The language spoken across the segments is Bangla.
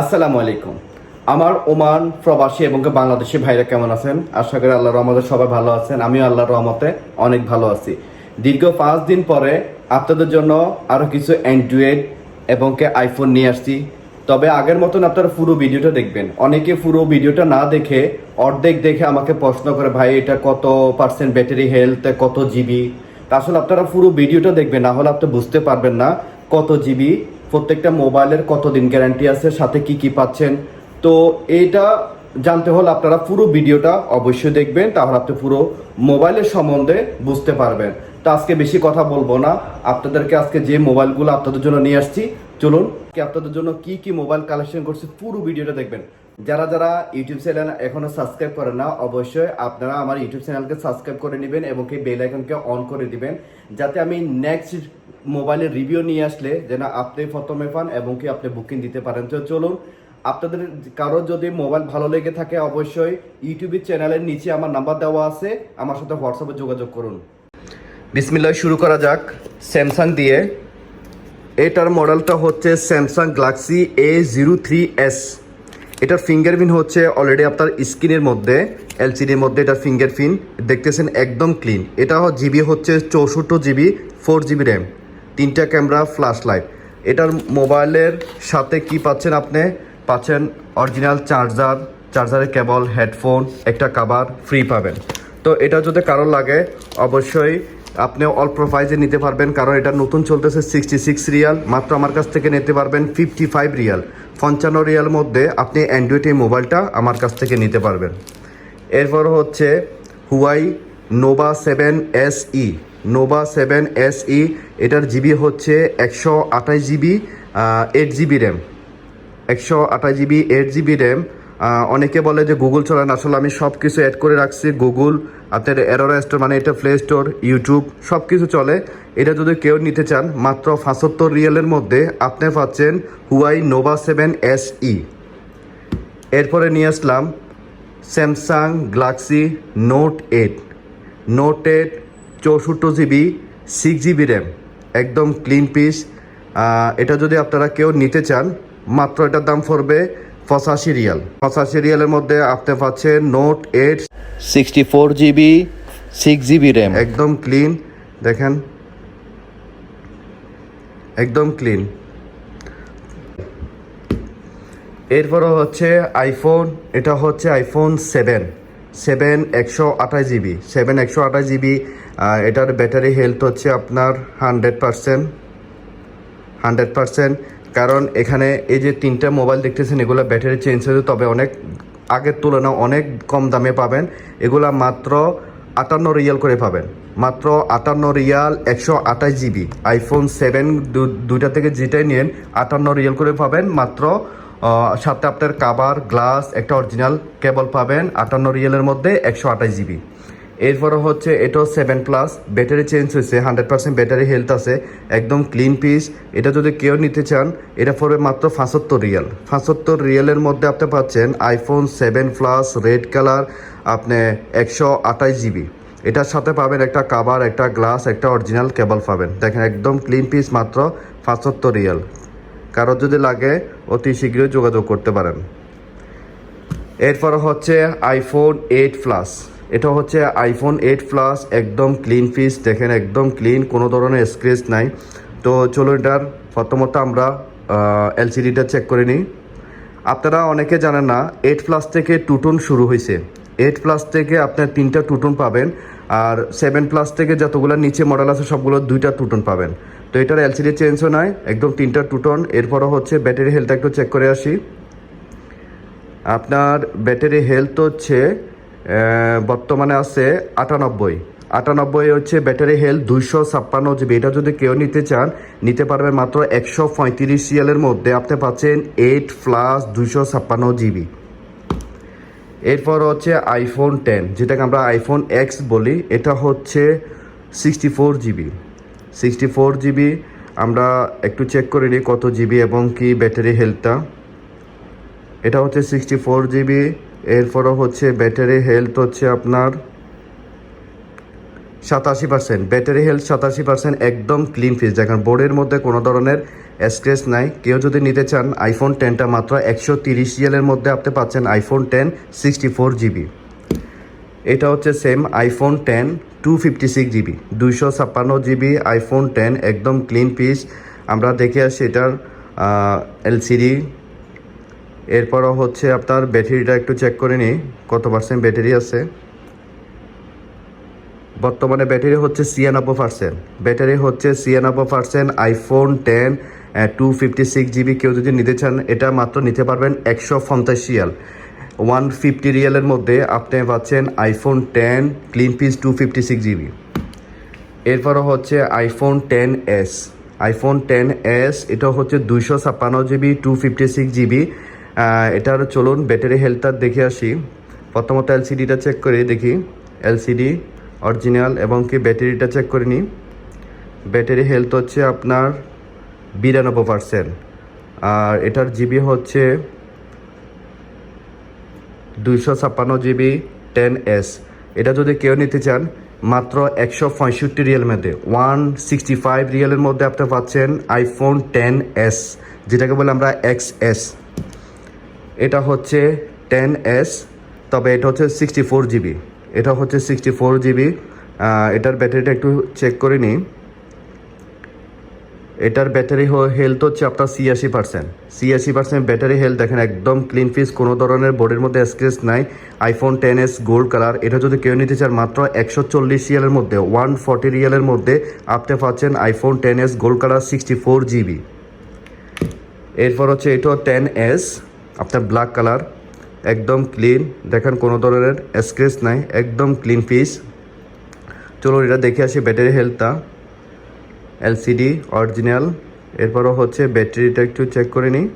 আসসালামু আলাইকুম। আমার ওমান প্রবাসী এবং বাংলাদেশি ভাইরা কেমন আছেন? আশা করি আল্লাহর রহমতে সবাই ভালো আছেন। আমিও আল্লাহর রহমতে অনেক ভালো আছি। দীর্ঘ পাঁচ দিন পরে আপনাদের জন্য আরও কিছু অ্যান্ড্রয়েড এবং কে আইফোন নিয়ে আসছি। তবে আগের মতন আপনারা পুরো ভিডিওটা দেখবেন। অনেকে পুরো ভিডিওটা না দেখে অর্ধেক দেখে আমাকে প্রশ্ন করে, ভাই, এটা কত পার্সেন্ট ব্যাটারি হেলথ কত জিবি আসলে আপনারা পুরো ভিডিওটা দেখবেন, না হলে আপনি বুঝতে পারবেন না কত জিবি প্রত্যেকটা মোবাইলের কতদিন গ্যারান্টি আছে, সাথে কি কি পাচ্ছেন? তো এইটা জানতে হলে আপনারা পুরো ভিডিওটা অবশ্যই দেখবেন, তাহলে আপনি পুরো মোবাইলের সম্বন্ধে বুঝতে পারবেন। তো আজকে বেশি কথা বলব না। আপনাদেরকে আজকে যে মোবাইলগুলো আপনাদের জন্য নিয়ে আসছি, চলুন, কি আপনাদের জন্য কি কি মোবাইল কালেকশন করছি পুরো ভিডিওটা দেখবেন। যারা যারা ইউটিউব চ্যানেল এখনও সাবস্ক্রাইব করেন না, অবশ্যই আপনারা আমার ইউটিউব চ্যানেলকে সাবস্ক্রাইব করে নেবেন এবং কি বেল আইকনকে অন করে দিবেন, যাতে আমি নেক্সট মোবাইলের রিভিউ নিয়ে আসলে যেন আপনি প্রথমে পান এবং কি আপনি বুকিং দিতে পারেন। তো চলুন, আপনাদের কারোর যদি মোবাইল ভালো লেগে থাকে অবশ্যই ইউটিউবের চ্যানেলের নিচে আমার নাম্বার দেওয়া আছে, আমার সাথে হোয়াটসঅ্যাপে যোগাযোগ করুন। বিসমিল্লাহ, শুরু করা যাক। স্যামসাং দিয়ে। এটার মডেলটা হচ্ছে Samsung Galaxy A zero three S এটার ফিঙ্গারপ্রিন্ট হচ্ছে অলরেডি আপনার স্ক্রিনের মধ্যে এলসিডির মধ্যে এটার ফিঙ্গারপ্রিন্ট দেখতেছেন একদম ক্লিন এটা জিবি হচ্ছে চৌষট্টি জিবি ফোর জিবি র্যাম তিনটা ক্যামেরা ফ্ল্যাশ লাইট এটার মোবাইলের সাথে কি পাচ্ছেন আপনি? পাচ্ছেন অরিজিনাল চার্জার চার্জারের কেবল হেডফোন একটা কাভার ফ্রি পাবেন। তো এটা যদি কারও লাগে, অবশ্যই আপনি অল্প প্রাইজে নিতে পারবেন, কারণ এটা নতুন চলতেছে সিক্সটি সিক্স রিয়াল। মাত্র আমার কাছ থেকে নিতে পারবেন ফিফটি ফাইভ রিয়াল। পঞ্চান্ন রিয়াল মধ্যে আপনি অ্যান্ড্রয়েড এই মোবাইলটা আমার কাছ থেকে নিতে পারবেন। এরপর হচ্ছে Huawei Nova seven S E Nova seven S E এটার জিবি হচ্ছে একশো আঠাশ জিবি এইট জিবি র্যাম একশো আঠাশ জিবি এইট জিবি র্যাম অনেকে বলে যে গুগল চলে না, আসলে আমি সব কিছু অ্যাড করে রাখছি। গুগল আপনার এরোরা স্টোর মানে এটা প্লে স্টোর ইউটিউব সব কিছু চলে। এটা যদি কেউ নিতে চান, মাত্র পঁচাত্তর রিয়েলের মধ্যে আপনি পাচ্ছেন Huawei Nova seven S E এরপরে নিয়ে আসলাম Samsung Galaxy Note eight Note eight চৌষট্টি জিবি সিক্স জিবি র্যাম একদম ক্লিন পিস এটা যদি আপনারা কেউ নিতে চান মাত্র এটার দাম পড়বে পঁচাশি রিয়াল। পঁচাশি রিয়ালের মধ্যে আপনি পাচ্ছেন Note eight sixty four GB six GB RAM একদম ক্লিন দেখেন। একদম ক্লিন এরপরও হচ্ছে আইফোন এটা হচ্ছে আইফোন সেভেন সেভেন একশো আঠাশ জিবি সেভেন একশো আঠাশ জিবি এটার ব্যাটারি হেলথ হচ্ছে আপনার হান্ড্রেড পারসেন্ট হান্ড্রেড পারসেন্ট কারণ এখানে এই যে তিনটা মোবাইল দেখতেছেন, এগুলো ব্যাটারি চেঞ্জ হয়েছে তবে অনেক আগের তুলনায় অনেক কম দামে পাবেন। এগুলা মাত্র আটান্ন রিয়াল করে পাবেন। মাত্র আটান্ন রিয়াল একশো আঠাশ জিবি আইফোন সেভেন দুইটা থেকে যেটাই নিন, আটান্ন রিয়াল করে পাবেন। মাত্র সাথে আপনার কাবার, গ্লাস, একটা অরিজিনাল কেবল পাবেন, আটান্ন রিয়েলের মধ্যে একশো আঠাশ জিবি। এরপরে হচ্ছে এটাও সেভেন প্লাস ব্যাটারি চেঞ্জ হয়েছে হান্ড্রেড পার্সেন্ট ব্যাটারি হেলথ আছে, একদম ক্লিন পিস এটা যদি কেউ নিতে চান, এটা পড়বে মাত্র পঁচাত্তর রিয়াল। পঁচাত্তর রিয়েলের মধ্যে আপনি পাচ্ছেন iPhone seven Plus red colour আপনি একশো আঠাশ জিবি। এটার সাথে পাবেন একটা কাবার, একটা গ্লাস, একটা অরিজিনাল কেবল পাবেন। দেখেন, একদম ক্লিন পিস মাত্র পঁচাত্তর রিয়াল। কারও যদি লাগে, অতি শীঘ্রই যোগাযোগ করতে পারেন। এরপর হচ্ছে আইফোন এইট প্লাস এটা হচ্ছে আইফোন এইট প্লাস একদম ক্লিন পিস দেখেন, একদম ক্লিন কোনো ধরনের স্ক্রেচ নাই। তো চলো এটার প্রথমত আমরা এলসিডিটা চেক করে নিই। আপনারা অনেকে জানেন না এইট প্লাস থেকে টুটন শুরু হয়েছে। এইট প্লাস থেকে আপনার তিনটা টুটন পাবেন, আর সেভেন প্লাস থেকে যতগুলো নিচে মডেল আছে, সবগুলো দুইটা টুটন পাবেন। তো এটার এলসিডি চেঞ্জও নয় একদম তিনটা টুটন এরপরও হচ্ছে ব্যাটারি হেলথ একটু চেক করে আসি। আপনার ব্যাটারি হেলথ হচ্ছে বর্তমানে আছে আটানব্বই। আটানব্বই হচ্ছে ব্যাটারি হেলথ দুইশো ছাপ্পান্ন জিবি এটা যদি কেউ নিতে চান, নিতে পারবেন মাত্র একশো পঁয়ত্রিশ সিএলের মধ্যে। আপনি পাচ্ছেন এইট প্লাস দুইশো ছাপ্পান্ন জিবি এরপর হচ্ছে আইফোন টেন যেটাকে আমরা আইফোন এক্স বলি। এটা হচ্ছে sixty four GB sixty four GB আমরা একটু চেক করে নিই কত জিবি এবং কি ব্যাটারি হেলথটা এটা হচ্ছে সিক্সটি ফোর জিবি এরপরও হচ্ছে ব্যাটারি হেলথ হচ্ছে আপনার সাতাশি পার্সেন্ট ব্যাটারি হেলথ সাতাশি পার্সেন্ট একদম ক্লিন ফিস দেখেন বোর্ডের মধ্যে কোনো ধরনের স্ক্রেচ নাই। কেউ যদি নিতে চান আইফোন টেনটা মাত্র একশো তিরিশ রিয়ালের মধ্যে আপনি পাচ্ছেন iPhone ten sixty four GB এটা হচ্ছে same iPhone ten two fifty six GB দুইশো ছাপ্পান্ন জিবি আইফোন টেন একদম ক্লিন পিস আমরা দেখে আসি এটার এলসিডি এরপরও হচ্ছে আপনার ব্যাটারিটা একটু চেক করে নিই, কত পার্সেন্ট ব্যাটারি আছে। বর্তমানে ব্যাটারি হচ্ছে ছিয়ানব্বই পার্সেন্ট ব্যাটারি হচ্ছে ছিয়ানব্বই percent iPhone ten two fifty six GB কেউ যদি নিতে চান, এটা মাত্র নিতে পারবেন একশো রিয়াল। ওয়ান ফিফটি রিয়ালের মধ্যে আপনি পাচ্ছেন iPhone ten, clean piece two fifty six GB. এরপরও হচ্ছে iPhone ten S. IPhone ten S, এটা হচ্ছে দুইশো ছাপ্পান্ন GB, two fifty six GB. এটার চলুন ব্যাটারি হেলথটা দেখে আসি। প্রথমত এলসিডিটা চেক করে দেখি। এলসিডি অরিজিনাল এবং কি ব্যাটারিটা চেক করে নিই ব্যাটারি হেলথ হচ্ছে আপনার বিরানব্বই পার্সেন্ট। আর এটার জিবি হচ্ছে দুইশো ছাপ্পান্ন জিবি টেন এস। এটা যদি কেউ নিতে চান, মাত্র একশো পঁয়ষট্টি রিয়েল মধ্যে। ওয়ান সিক্সটি ফাইভ রিয়েলের মধ্যে আপনি পাচ্ছেন আইফোন টেন এস, যেটাকে বলে আমরা এক্স এস। এটা হচ্ছে টেন এস, তবে এটা হচ্ছে সিক্সটি ফোর জিবি। এটা হচ্ছে সিক্সটি ফোর জিবি। এটার ব্যাটারিটা একটু চেক করে নিই। এটার ব্যাটারি হেলথ হচ্ছে আপনার ছিয়াশি পার্সেন্ট ছিয়াশি পার্সেন্ট ব্যাটারি হেলথ দেখেন, একদম ক্লিন ফিস কোনো ধরনের বোর্ডের মধ্যে স্ক্রেচ নাই। IPhone ten S gold colour এটা যদি কেউ নিতে চান, মাত্র একশো চল্লিশ রিয়ালের মধ্যে ওয়ান ফর্টি রিয়ালের মধ্যে আপনি পাচ্ছেন iPhone ten S gold colour sixty four GB এরপর হচ্ছে এটা টেন এস আপনার ব্ল্যাক কালার একদম ক্লিন দেখেন, কোনো ধরনের স্ক্রেচ নাই। একদম ক্লিন ফিস চলো এটা দেখে আসি ব্যাটারি হেলথটা এলসিডি অরিজিনাল। এরপরও হচ্ছে ব্যাটারিটা একটু চেক করে নিই।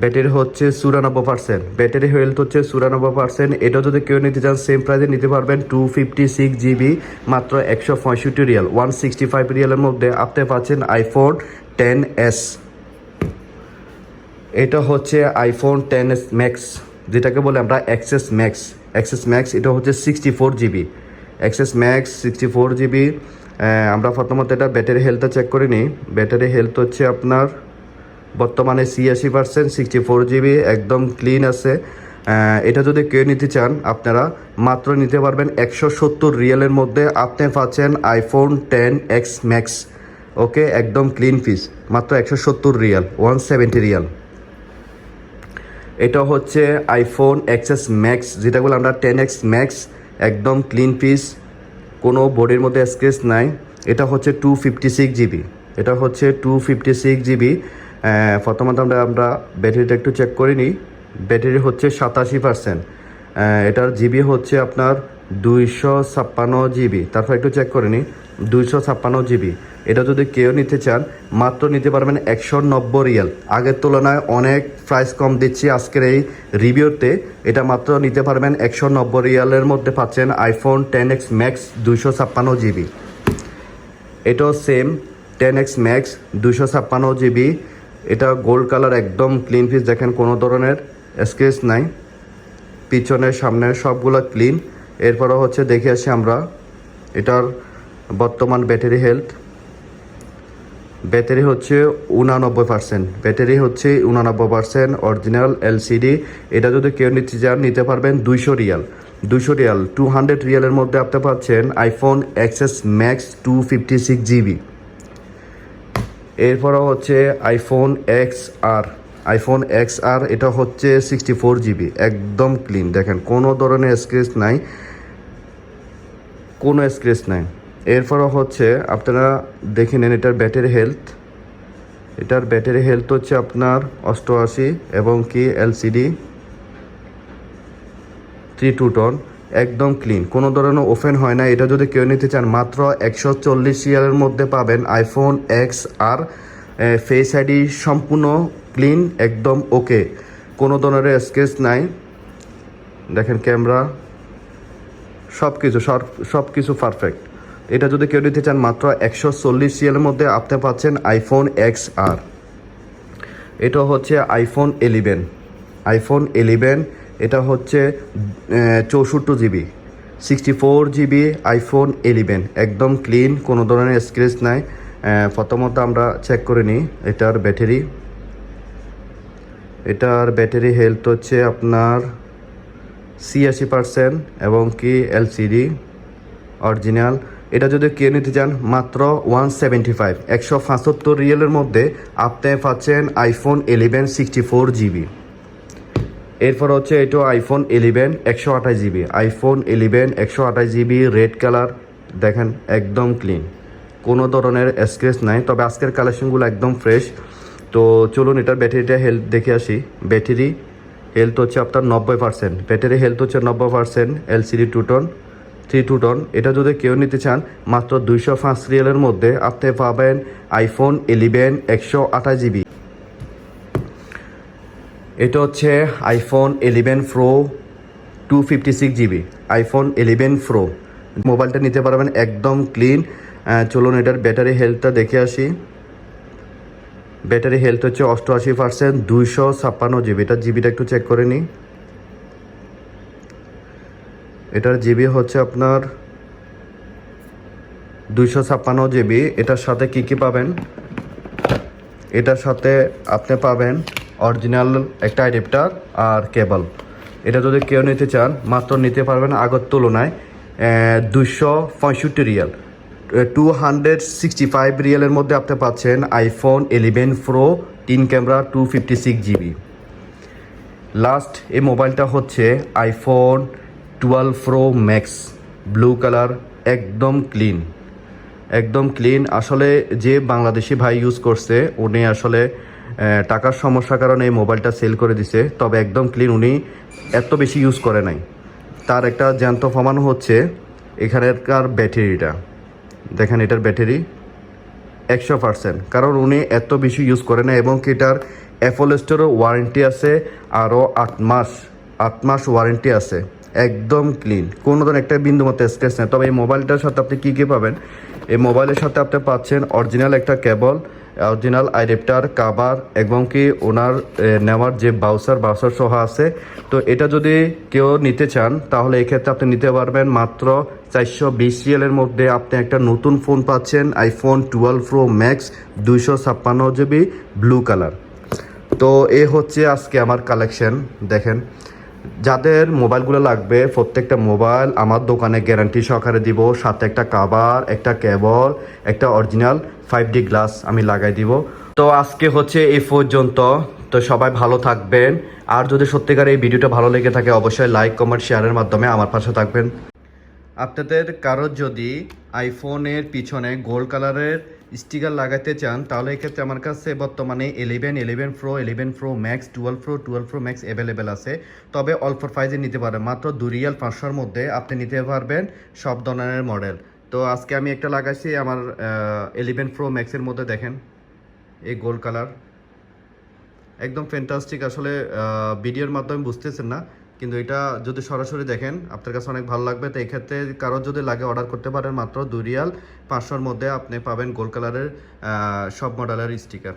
ব্যাটারি হচ্ছে চুরানব্বই পার্সেন্ট ব্যাটারি হেলথ হচ্ছে চুরানব্বই পার্সেন্ট এটা যদি কেউ নিতে চান সেম প্রাইসে নিতে পারবেন টু ফিফটি সিক্স জিবি মাত্র একশো পঁয়ষট্টি রিয়াল ওয়ান সিক্সটি ফাইভ রিয়ালের মধ্যে আপনি পাচ্ছেন আইফোন টেন এস এটা হচ্ছে আইফোন টেন এস ম্যাক্স যেটাকে বলে আমরা অ্যাক্সেস ম্যাক্স অ্যাক্সেস ম্যাক্স এটা হচ্ছে sixty four GB access max sixty four GB আমরা প্রথমত এটা ব্যাটারি হেলথটা চেক করে নিই। ব্যাটারি হেলথ হচ্ছে আপনার বর্তমানে ছিয়াশি পার্সেন্ট সিক্সটি ফোর জিবি একদম ক্লিন আছে। এটা যদি কেউ নিতে চান, আপনারা মাত্র নিতে পারবেন একশো সত্তর রিয়েলের মধ্যে। আপনি পাচ্ছেন iPhone ten X Max okay? একদম ক্লিন পিস মাত্র একশো সত্তর রিয়াল ওয়ান সেভেন্টি রিয়াল। এটা হচ্ছে আইফোন এক্সএস ম্যাক্স যেটা বলে আমরা টেন এক্স ম্যাক্স একদম ক্লিন পিস কোনো বডির মধ্যে স্ক্রেচ নাই। এটা হচ্ছে টু ফিফটি সিক্স জিবি এটা হচ্ছে টু ফিফটি সিক্স জিবি প্রথমত আমরা আমরা ব্যাটারিটা একটু চেক করে নিই। ব্যাটারি হচ্ছে সাতাশি পার্সেন্ট এটার জিবি হচ্ছে আপনার দুইশো ছাপ্পান্ন জিবি তারপর একটু চেক করে নিই। দুইশো ছাপ্পান্ন জিবি এটা যদি কেউ নিতে চান, মাত্র নিতে পারবেন একশো নব্বই রিয়াল। আগের তুলনায় অনেক প্রাইস কম দিচ্ছি আজকের এই রিভিউতে। এটা মাত্র নিতে পারবেন একশো নব্বই রিয়ালের মধ্যে পাচ্ছেন আইফোন টেন এক্স ম্যাক্স দুইশো ছাপ্পান্ন জিবি। এটাও সেম টেন এক্স ম্যাক্স দুশো ছাপ্পান্ন জিবি। এটা গোল্ড কালার একদম ক্লিন ফিস দেখেন কোনো ধরনের স্কেচ নাই। পিছনের সামনে সবগুলো ক্লিন এরপরও হচ্ছে দেখে আসি আমরা, এটার বর্তমান ব্যাটারি হেলথ ব্যাটারি হচ্ছে উনানব্বই পার্সেন্ট। ব্যাটারি হচ্ছে উনানব্বই পার্সেন্ট অরিজিনাল এলসিডি। এটা যদি কেউ নিতে চান, নিতে পারবেন দুইশো রিয়াল। দুইশো রিয়াল, টু হান্ড্রেড রিয়ালের মধ্যে আপনি পাচ্ছেন iPhone XS Max two fifty six GB এরপরও হচ্ছে iPhone X R iPhone X R এটা হচ্ছে সিক্সটি ফোর জিবি একদম ক্লিন দেখেন, কোনো ধরনের স্ক্রেচ নাই, কোনো স্ক্রেচ নাই। এরপরও হচ্ছে, আপনারা দেখে নেন এটার ব্যাটারি হেলথ এটার ব্যাটারি হেলথ হচ্ছে আপনার অষ্টআশি এবং কি এলসিডি থ্রি টু টন একদম ক্লিন কোনো ধরনের ওপেন হয় না। এটা যদি কেউ নিতে চান, মাত্র একশো চল্লিশ ইয়ারের মধ্যে পাবেন iPhone X R face ID সম্পূর্ণ ক্লিন একদম ওকে কোনো ধরনের স্কেচ নাই। দেখেন ক্যামেরা সব কিছু সব কিছু পারফেক্ট এটা যদি কেউ নিতে চান মাত্র একশো চল্লিশ সিএলের মধ্যে আপনি পাচ্ছেন আইফোন এক্স আর এটা হচ্ছে আইফোন এলিভেন আইফোন এলিভেন এটা হচ্ছে চৌষট্টি GB. Sixty four GB iPhone eleven একদম ক্লিন কোনো ধরনের স্ক্রেচ নাই। প্রথমত আমরা চেক করে নিই, এটার ব্যাটারি। এটার ব্যাটারি হেলথ হচ্ছে আপনার ছিয়াশি পার্সেন্ট এবং কি এলসিডি অরিজিনাল এটা যদি কেউ নিতে চান, মাত্র ওয়ান সেভেন্টি ফাইভ একশো পঁচাত্তর রিয়েলের মধ্যে আপনি পাচ্ছেন iPhone eleven sixty four GB এরপর হচ্ছে এটা আইফোন ইলেভেন একশো আঠাশ জিবি আইফোন ইলেভেন একশো আঠাশ জিবি রেড কালার দেখেন, একদম ক্লিন কোনো ধরনের স্ক্রেচ নাই, তবে আজকের কালেকশনগুলো একদম ফ্রেশ তো চলুন, এটার ব্যাটারিটা হেলথ দেখে আসি। ব্যাটারি হেলথ হচ্ছে আপনার নব্বই পার্সেন্ট ব্যাটারি হেলথ হচ্ছে নব্বই percent LCD two tone three two tone এটা যদি কেউ নিতে চান, মাত্র দুইশো পাঁচ রিয়েলের মধ্যে আপনি পাবেন আইফোন ইলেভেন একশো আঠাশ জিবি। এটা হচ্ছে iPhone eleven Pro two fifty six GB. IPhone eleven Pro মোবাইলটা নিতে পারবেন একদম ক্লিন চলুন এটার ব্যাটারি হেলথটা দেখে আসি। ব্যাটারি হেলথ হচ্ছে অষ্টআশি পার্সেন্ট দুইশো ছাপ্পান্ন জিবি। এটার জিবিটা একটু চেক করে নিই। এটার জিবি হচ্ছে আপনার দুইশো ছাপ্পান্ন জিবি। এটার সাথে কি কি পাবেন? এটার সাথে আপনি পাবেন অরিজিনাল একটা অ্যাডাপ্টার আর কেবল। এটা যদি কেউ নিতে চান, মাত্র নিতে পারবেন আগের তুলনায় দুশো পঁয়ষট্টি Real. Two hundred sixty five রিয়ালের মধ্যে আপনি পাচ্ছেন আইফোন ইলেভেন প্রো, তিন camera, two fifty six GB. Last এই মোবাইলটা হচ্ছে iPhone twelve Pro Max blue colour একদম ক্লিন একদম ক্লিন আসলে যে বাংলাদেশি ভাই ইউজ করছে, উনি আসলে টাকার সমস্যার কারণে এই মোবাইলটা সেল করে দিছে, তবে একদম ক্লিন উনি এত বেশি ইউজ করে নাই। তার একটা জ্যান্ত প্রমাণ হচ্ছে এখানকার ব্যাটারিটা। দেখেন এটার ব্যাটারি একশো পার্সেন্ট কারণ উনি এত বেশি ইউজ করে না এবং এটার অ্যাপল স্টোরও ওয়ারেন্টি আছে, আরও আট মাস আট মাস ওয়ারেন্টি আছে। একদম ক্লিন কোনো ধরনের একটা বিন্দু মতো স্ক্রেচ নেই। তবে এই মোবাইলটার সাথে আপনি কী কী পাবেন? এই মোবাইলের সাথে আপনি পাচ্ছেন অরিজিনাল একটা কেবল অরিজিনাল আইডেপ্টার কাবার এবং কি ওনার নেওয়ার যে বাউসার বাউসার সহ আছে। তো এটা যদি কেউ নিতে চান, তাহলে এক্ষেত্রে আপনি নিতে পারবেন মাত্র চারশো বিশ রিয়েলের মধ্যে আপনি একটা নতুন ফোন পাচ্ছেন আইফোন টুয়েলভ প্রো ম্যাক্স দুইশো ছাপ্পান্ন জিবি ব্লু কালার তো এ হচ্ছে আজকে আমার কালেকশন দেখেন। যাদের মোবাইলগুলো লাগবে, প্রত্যেকটা মোবাইল আমার দোকানে গ্যারান্টি সহকারে দিব। সাথে একটা কাভার একটা কেবল একটা অরিজিনাল ফাইভ ডি গ্লাস আমি লাগাই দিব। তো আজকে হচ্ছে এই পর্যন্ত। তো সবাই ভালো থাকবেন। আর যদি সত্যিকার এই ভিডিওটা ভালো লেগে থাকে, অবশ্যই লাইক কমেন্ট শেয়ারের মাধ্যমে আমার পাশে থাকবেন। আপনাদের কারোর যদি আইফোনের পিছনে গোল্ড কালারের স্টিকার লাগাতে চান, তাহলে এক্ষেত্রে আমার কাছে বর্তমানে eleven eleven Pro eleven Pro Max twelve Pro twelve Pro Max available আছে। তবে অল্প প্রাইজে নিতে পারেন, মাত্র দু রিয়াল পাঁচশোর মধ্যে আপনি নিতে পারবেন সব ধরনের মডেল তো আজকে আমি একটা লাগাইছি আমার ইলেভেন প্রো ম্যাক্সের মধ্যে, দেখেন, এই গোল্ড কালার একদম ফ্যান্টাস্টিক আসলে ভিডিওর মাধ্যমে বুঝতেছেন না। কিন্তু এটা যদি সরাসরি দেখেন, আপনার কাছে অনেক ভালো লাগবে। তো এক্ষেত্রে কারোর যদি লাগে অর্ডার করতে পারেন, মাত্র দুই রিয়াল। পাঁচশোর মধ্যে আপনি পাবেন গোল্ড কালারের সব মডেলের স্টিকার